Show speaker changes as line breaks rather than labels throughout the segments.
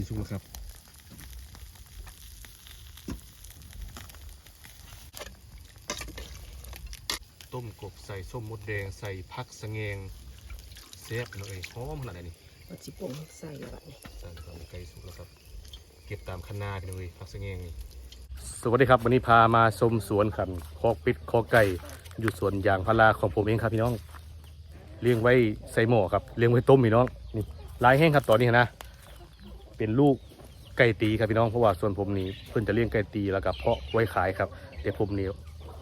ล้สุกแล้วครับต้มกบใส่ส้มมดแดงใส่ผักสะแงงแซ่บหน่อยหอมขนาดไหนนี่
เอาจิปงใส่แบบนี้
สั่งทำไก่สุกแล้วครับ เก็บตามคันนาพี่น้อยผักสะแงงนี่สวัสดีครับวันนี้พามาชมสวนครับคอกปิดคอกไก่อยู่สวนยางพาราของผมเองครับพี่น้องเลี้ยงไว้ใส่หม้อครับเลี้ยงไว้ต้มพี่น้องนี่ลายแห้งครับตอนนี้นะ เป็นลูกไก่ตีครับพี่น้องเพราะว่าส่วนผมนี่เพิ่นจะเลี้ยงไก่ตีแล้วก็เพาะไว้ขายครับแต่ผมนี่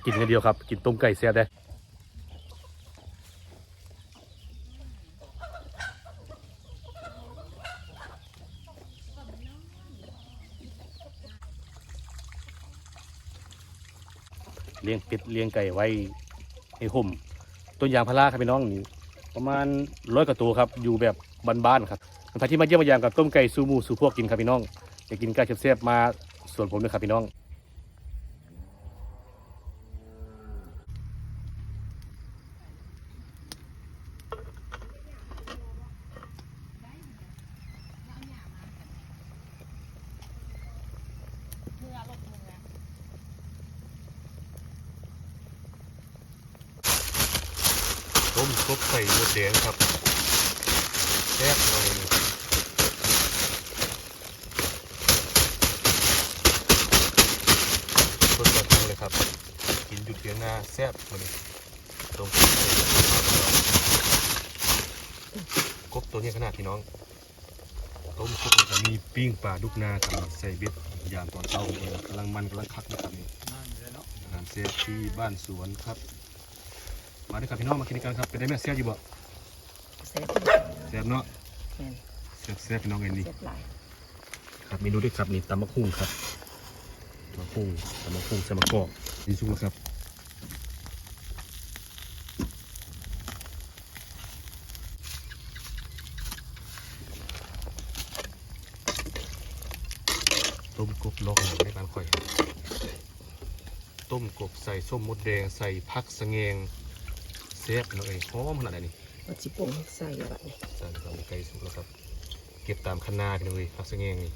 กินกันเดียวครับ กินต้มไก่แซ่บได้เลี้ยงเป็ดเลี้ยงไก่ไว้ให้ห่มต้นยางพาราครับพี่น้องนี่ ประมาณร้อยกว่าตัวครับ อยู่แบบบ้านๆครับท่านที่มาเยี่ยมมาอย่างกับต้มไก่ซูมูสู่พวกกินครับพี่น้องอยากกินไก่เชฟเซฟมาส่วนผมด้วยครับพี่น้อง ซุปใส่หมดแดงครับแซ่บหน่อยสดแบบนี้เลยครับ กินอยู่เทียงนาแซ่บมาเลยต้มซุปใส่กบตัวนี้ขนาดพี่น้อง ต้มซุปแล้วก็มีปิ้งปลาดุกนาครับใส่เบ็ดยามตอนเช้าเลยกำลังมันกำลังคักนะครับนี่อาหารเซฟที่บ้านสวนครับ มาด้วยครับพี่น้องมากินกันครับเป็นได้แม่เสียอยู่บ่
แซ่บ
แซ่บเนาะ
แม่น
แซ่บแซ่บพี่น้องเอ็นนี่
แซ่บหลาย
ครับเมนูด้วยครับนี่ตำมะคุ้งครับตำมะคุ้งตำมะคุ้งใส่มะกอกนี่สุกแล้วครับต้มกบลอกหนังในบ้านข่อยครับต้มกบใส่ส้มมดแดงใส่ผักสะแงง แซ่บพี่น้องเอ้ยหอมขนาดไหนนี่
เอาจิปงใส่แบบนี้
สั่งทำไก่สุกแล้วครับ เก็บตามคันนาพี่น้องเอ้ยผักสะแงงนี่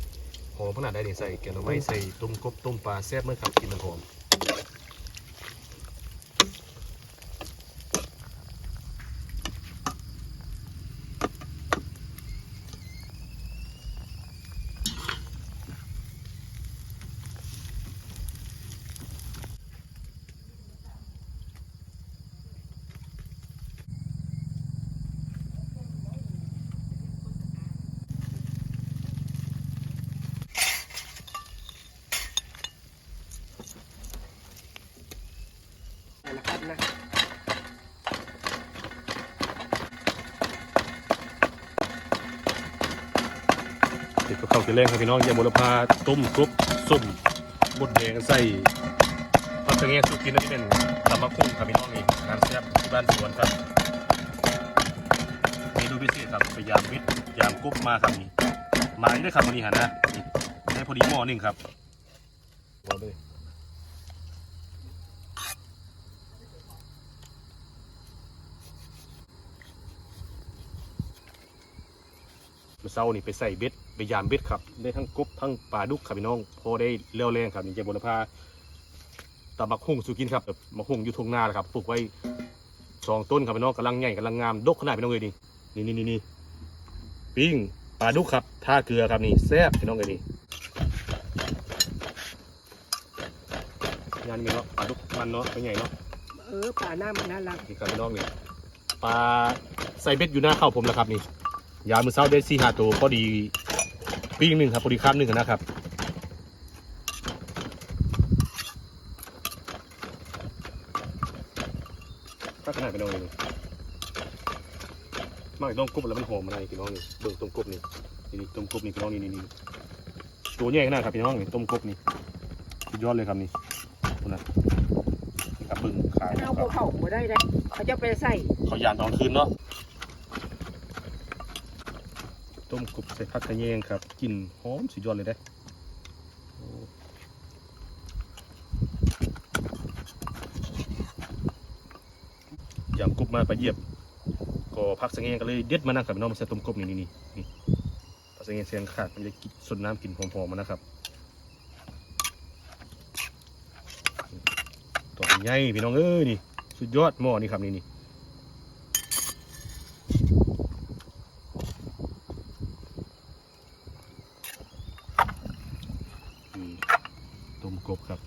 หอมขนาดได้นี่ใส่แกงหน่อไม้ใส่ต้มกบต้มปลาแซ่บเมื่อครับกินมันหอม
อันนะ
ติดกับข้าวกินแรงครับพี่น้องยำบุรพาต้มกบส้มบดแดงใส่ผักสะแงงสุกกินนั่นเป็นตำมะคุ้งครับพี่น้องนี่งานแซ่บที่บ้านสวนครับเมนูพิเศษครับไปยามวิทย์ยามกบมาครับนี่มาอีกด้ครับวันนี้ฮะนะได้พอดีหม้อหนึ่งครับรอเลย มื่อเช้านี่ไปใส่เบ็ดไปยามเบ็ดครับได้ทั้งกบทั้งปลาดุกครับพี่น้องพอได้เลี้ยวแรงครับนี่เจ้าบุรพาตำบักหุ่งสุกินครับบักหุ่งอยู่ทุ่งนานะครับปลูกไว้สองต้นครับพี่น้องกำลังใหญ่กำลังงามดกขนาดพี่น้องเลยนี่นี่นี่นี่ปิ้งปลาดุกครับท่าเกลือครับนี่แซ่บพี่น้องเลยนี่งานนี้เนาะปลาดุกมันเนาะเป็นไงเนาะ
เออปลาหน้ามันน่ารัก
นี่ครับพี่น้องนี่ปลาใส่เบ็ดอยู่หน้าเข้าผมแล้วครับนี่ ยามมือเช้าได้สี่ห้าตัวพอดีปิ้งหนึ่งครับพอดีข้ามหนึ่งนะครับก็ขนาดพี่น้องนี่มากต้มกบแล้วมันหอมอะไรพี่น้องนี่เบิ่งต้มกบนี่นี่นี่ต้มกบนี่พี่น้องนี่นี่นี่ตัวใหญ่ขนาดครับพี่น้องนี่ต้มกบนี่สุดยอดเลยครับนี่คุณนะนี่ครับเบิ่งขาย
เอาพวกเขาบ่ได้เลยเขาจะไปใส่
เขายานตอนคืนเนาะ ต้มกบใส่ผักกระเยงครับกลิ่นหอมสุดยอดเลยได้ยำกบมาไปเยียบ ก็ผักสะเงงก็เลยเด็ดมานั่งกับน้องมาใส่ต้มกบนี่นี่นี่ผักสะเสียงเสียงขาดมันจะกินสดน้ำกินหอมๆมันนะครับตัวใหญ่พี่น้องเอ้ยนี่สุดยอดหม้อนี่ครับนี่นี่อืมต้ม กบครับ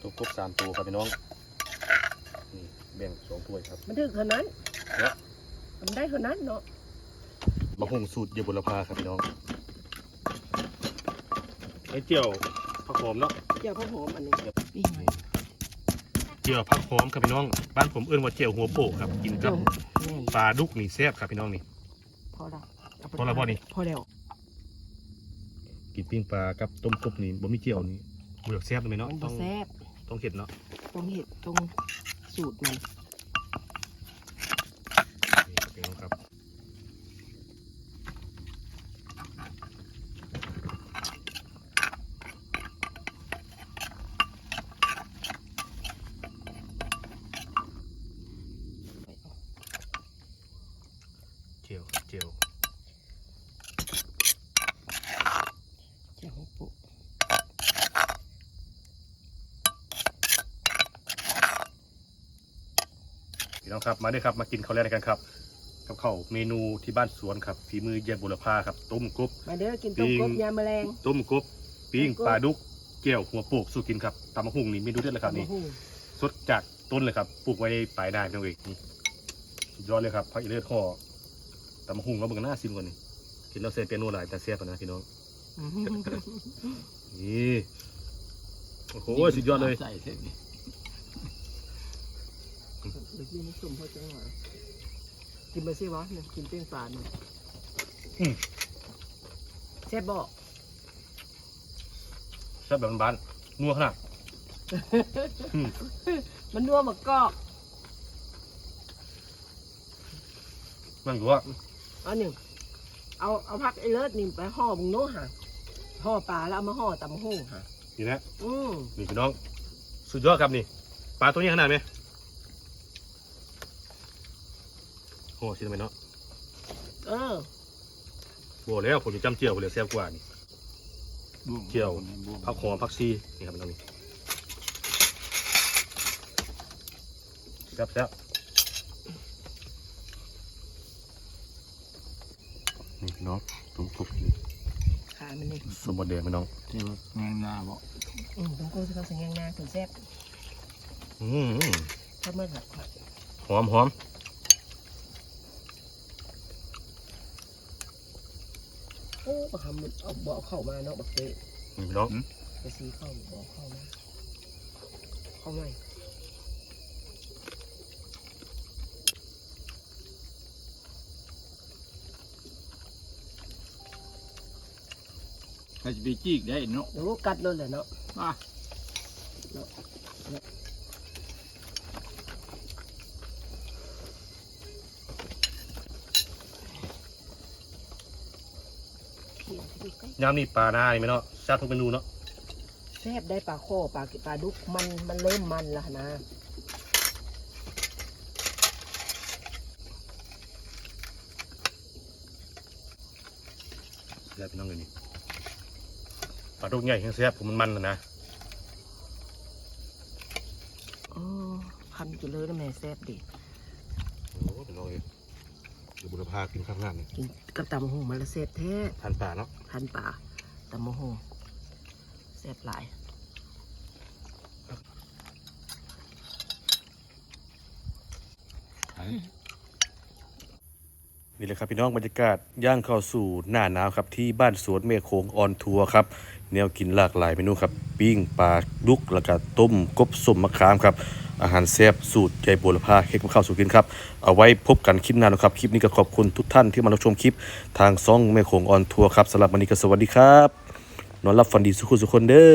ตัวกบสามตัวครับพี่น้อง นี่แบ่งสองถ้วยครับ
มันถึงเท่านั้น
เนาะ
มันได้เท่านั้นเนาะ
บะฮุงสูตรเยบุรพาครับพี่น้องไอ้เจียวผักหอมเนาะ
เจียวข้าวหอมอันนี้ปิ้งไว้
เจียวผักหอมครับพี่น้อง บ้านผมเอื้นว่าเจียวหัวโปกครับกินกับ
แม่น
ปลาดุกนี่แซ่บครับพี่น้องนี่
พอละเาไป
พอแล้วบ่นี่
พอแล้ว
กินปิ้งปลากับต้มกบนี่บ่มีเจียวนี่บ่อยากแซ่บเลยเนาะ
มัน
ต้
บ่
อง
แซ่บ
ต้องเห็ดเนาะ
ตรงเห็ดตรงสูตรมัน
นี่ครับพี่น้องครับเจียวเจียว
เจียวของปุ๊
พี่น้องครับมาด้วยครับมากินข้าวแรกกันครับกับข้าวเมนูที่บ้านสวนครับฝีมือเยบุรพาครับต้มกบ
มาเด้อกินต้ม
ปิ้ง
กบยามแมลง
ต้มกบปิ้ง
ต้มกบ
ปลาดุกเจียวหัวโปกสู้กินครับตำมะฮุ่งนี่เมนูเด็ดเลยครับนี่
ตำบักหุ่ง
สดจากต้นเลยครับปลูกไว้ปลายนาพี่น้องเอกนี่สุดยอดเลยครับพักอีเลือดข้อ ตำมะฮุ่งเราเบิ่งหน้าซิมก่อนนี่กินแล้วเซเปียโนหลายแต่เสียบนะพี่น้องนี่โอ้โหสุดยอดเลย
ใส่เท่นี้
เดี๋ยวกินน้ำส้มพอจังหวะกินไปสิวะเนี่ยกินเป้งปลาเนี่ย
อืม
แซ่บบอก
แซ่บแบบบ้านๆนัวขนาดอืม
มันนัวหมกกอก
มันอยู่ว่า
อันหนึ่งเอาเอาพักไอ้เลิศนี่ไปห่อมึงโน้ห่ะห่อปลาแล้วเอามาห่อตำบักหุ่งค่ะ
นี่นะ
อืม
นี่พี่น้อง สุดยอดครับนี่ปลาตัวนี้ขนาดไหมโอ้ชิมไปเนาะ
เออ
โบแล้วผมจะจำเจียวผมเลยแซ่บกว่านี่ เจียวผักหอมผักชีนี่ครับพี่น้องนี่แซ่บแซ่บ นี่พี่น้องตุ้มกบ
ขามันนี่
สมบูรณ์แดงพี่น้อง
ที่ว่าแมงดาบอก
อืมต้องกูสิเขาสังเงงนาถึงแซ่บ
อืม
ถ้าเมื่อไหร่
หอมหอม
โอ้บักคำมันเอาบ่เอาเข้ามาเนาะบักเตะ
นี่พี่น้อง
ไปซีเข้าบ่เอาเข้ามาเข้าไง
ใครจะไปจีกได้เนาะ
เดี๋ยวกัดเลยแหละเนาะ
อะ
เขี่ยที่ใกล้
ยำนี่ปลาหน้านี่ไหมเนาะแซ่บทุกเมนูเนาะ
แซ่บได้ปลาโคปลาปลาดุกมันมันเริ่มมันและนะ
แซ่บพี่น้องเลยนี่ป ลาดุกใหญ่แห้งแซ่บผมมันมันนะนะ
โอ้พันจุเลยนะแม่แซ่บดิ
โอ้พี่น้องเลยเดี๋ยวบุรพากินข้าวหน้านี่
กินกับตำบักหงมันละแซ่บแท้
ทานปลาเนาะ
พันปลาตำบักหงแซ่บหลาย
นี่เลยครับพี่น้องบรรยากาศย่างเข้าสู่หน้าหนาวครับที่บ้านสวนเมฆโขงออนทัวร์ครับแนวกินหลากหลายเมนูครับปิ้งปลาดุกแล้วก็ต้มกบสมมะขามครับอาหารแซ่บสูตรใจบุรพาเฮ็ดกับข้าวสู่กินครับเอาไว้พบกันคลิปหน้านะครับคลิปนี้ก็ขอบคุณทุกท่านที่มารับชมคลิปทางซ่องเมฆโขงออนทัวร์ครับสำหรับวันนี้ก็สวัสดีครับนอนรับฝันดีสุขุสุขคนเด้อ